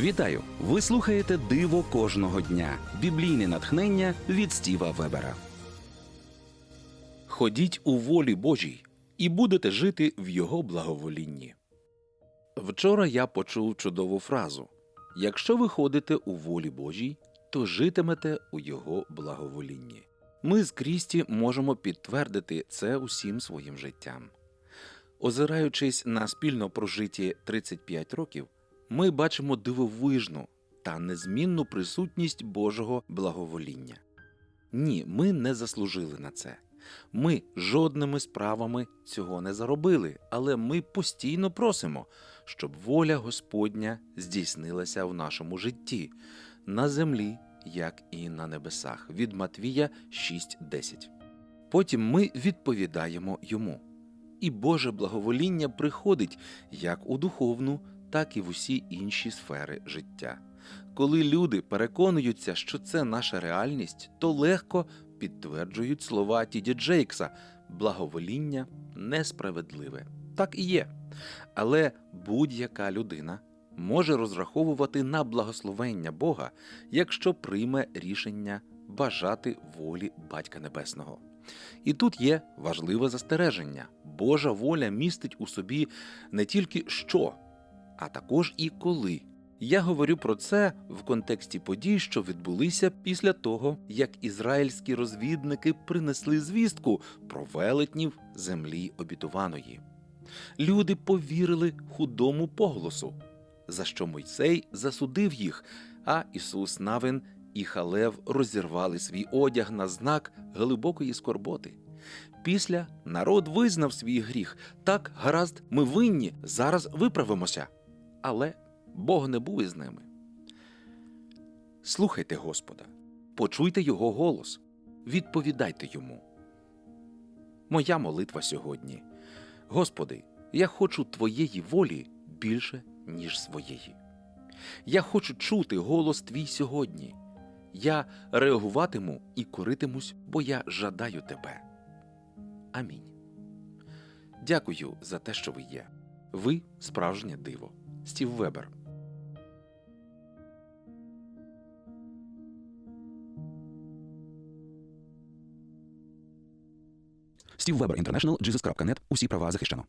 Вітаю! Ви слухаєте Диво кожного дня. Біблійне натхнення від Стіва Вебера. Ходіть у волі Божій і будете жити в його благоволінні. Вчора я почув чудову фразу: якщо ви ходите у волі Божій, то житимете у його благоволінні. Ми з Крісті можемо підтвердити це усім своїм життям. Озираючись на спільно прожиті 35 років, ми бачимо дивовижну та незмінну присутність Божого благовоління. Ні, ми не заслужили на це. Ми жодними справами цього не заробили, але ми постійно просимо, щоб воля Господня здійснилася в нашому житті на землі, як і на небесах. Від Матвія 6.10. Потім ми відповідаємо йому. І Боже благовоління приходить як у духовну, так і в усі інші сфери життя. Коли люди переконуються, що це наша реальність, то легко підтверджують слова Тіді Джейкса благовоління несправедливе. Так і є. Але будь-яка людина може розраховувати на благословення Бога, якщо прийме рішення бажати волі Батька Небесного. І тут є важливе застереження: Божа воля містить у собі не тільки що, а також і коли. Я говорю про це в контексті подій, що відбулися після того, як ізраїльські розвідники принесли звістку про велетнів землі обітованої. Люди повірили худому поголосу, за що Мойсей засудив їх, а Ісус Навин і Халев розірвали свій одяг на знак глибокої скорботи. Після народ визнав свій гріх. Так, гаразд, ми винні, зараз виправимося. Але Бог не був із ними. Слухайте Господа, почуйте Його голос, відповідайте йому. Моя молитва сьогодні. Господи, я хочу Твоєї волі більше, ніж своєї. Я хочу чути голос Твій сьогодні. Я реагуватиму і коритимусь, бо я жадаю Тебе. Амінь. Дякую за те, що ви є. Ви справжнє диво. Стів Вебер. Стів Вебер International, Jesus.net. Усі права захищено.